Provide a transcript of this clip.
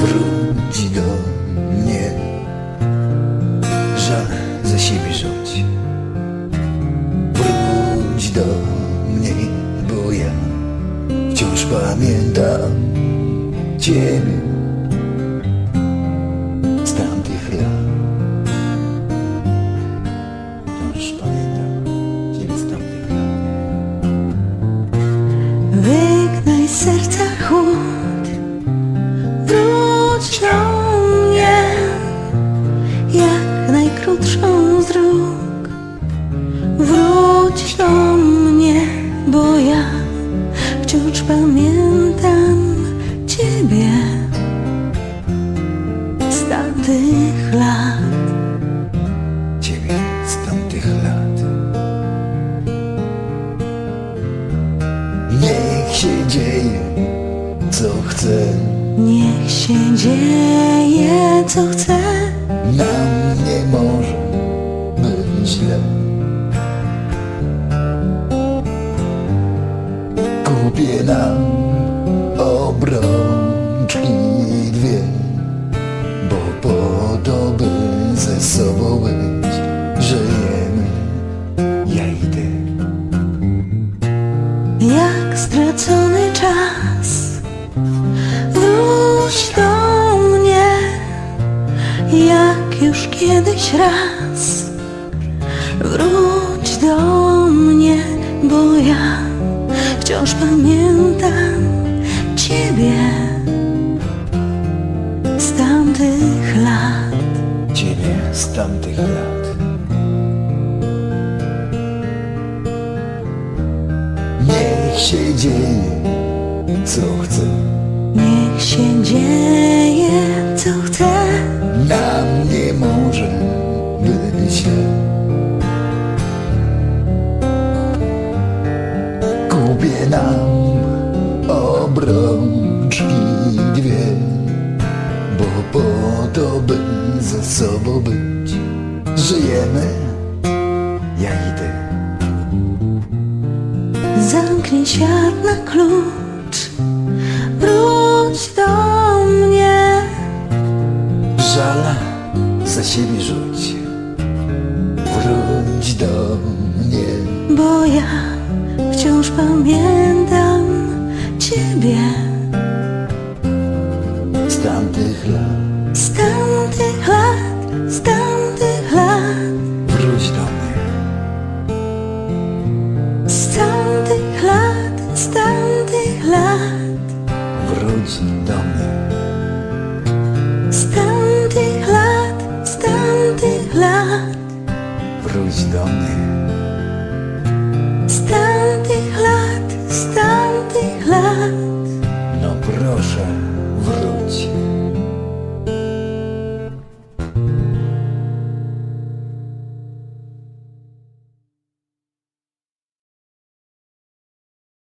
wróci do mnie Żal za siebie rządź Wróć do mnie, bo ja wciąż pamiętam Ciebie. Z tamtych lat Wciąż pamiętam pamiętam Ciebie. Z tamtych lat. Ciebie z tamtych lat. Niech się dzieje, co chce, Niech się dzieje co chce. Nam Kupię nam obrączki dwie, bo po to, by ze sobą być, żyjemy. Ja idę. jak stracony czas. Wróć do mnie, jak już kiedyś raz. Wróć do mnie, bo ja wciąż pamiętam Ciebie z tamtych lat. Ciebie z tamtych lat. Niech się dzieje, co chce, Niech się dzieje, nam obrączki dwie, bo po to, by ze sobą być, żyjemy. Ja idę. Zamknij świat na klucz, wróć do mnie. Żala za siebie rzuć Wróć do mnie Bo ja wciąż pamiętam Ciebie. Z tamtych lat. Z tamtych lat, z tamtych lat, Wróć do mnie. Z tamtych lat, z tamtych lat, Wróć do mnie. Z tamtych lat, z tamtych lat, Wróć do mnie. Z tamtych lat, z tamtych lat. No proszę